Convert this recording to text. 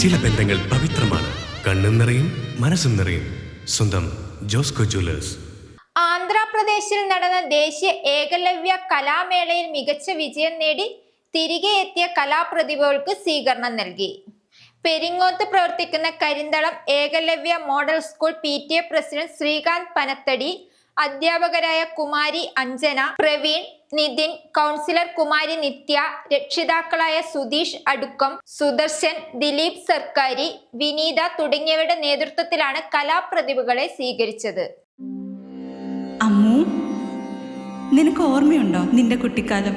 ചില ബന്ധങ്ങൾ പവിത്രമാണ്. കണ്ണും നിറയും മനസ്സും നിറയും. സ്വന്തം ജോസ്കോ ജ്വല്ലേഴ്സ്. ആന്ധ്രാപ്രദേശിൽ നടന്ന ദേശീയ ഏകലവ്യ കലാമേളയിൽ മികച്ച വിജയം നേടി തിരികെ എത്തിയ കലാപ്രതിഭകൾക്ക് സ്വീകരണം നൽകി. പെരിങ്ങോത്ത് പ്രവർത്തിക്കുന്ന Karinthalam Ekalavya model school P T A president Sreekanth Panathady അധ്യാപകരായ കുമാരി അഞ്ജന പ്രവീൺ നിതിൻ കൗൺസിലർ കുമാരി നിത്യ രക്ഷിതാക്കളായ സുധീഷ് അടുക്കം സുദർശൻ ദിലീപ് സർക്കാരി വിനീത തുടങ്ങിയവരുടെ നേതൃത്വത്തിലാണ് കലാപ്രതിഭകളെ സ്വീകരിച്ചത്. അമ്മു നിനക്ക് ഓർമ്മയുണ്ടോ നിന്റെ കുട്ടിക്കാലം?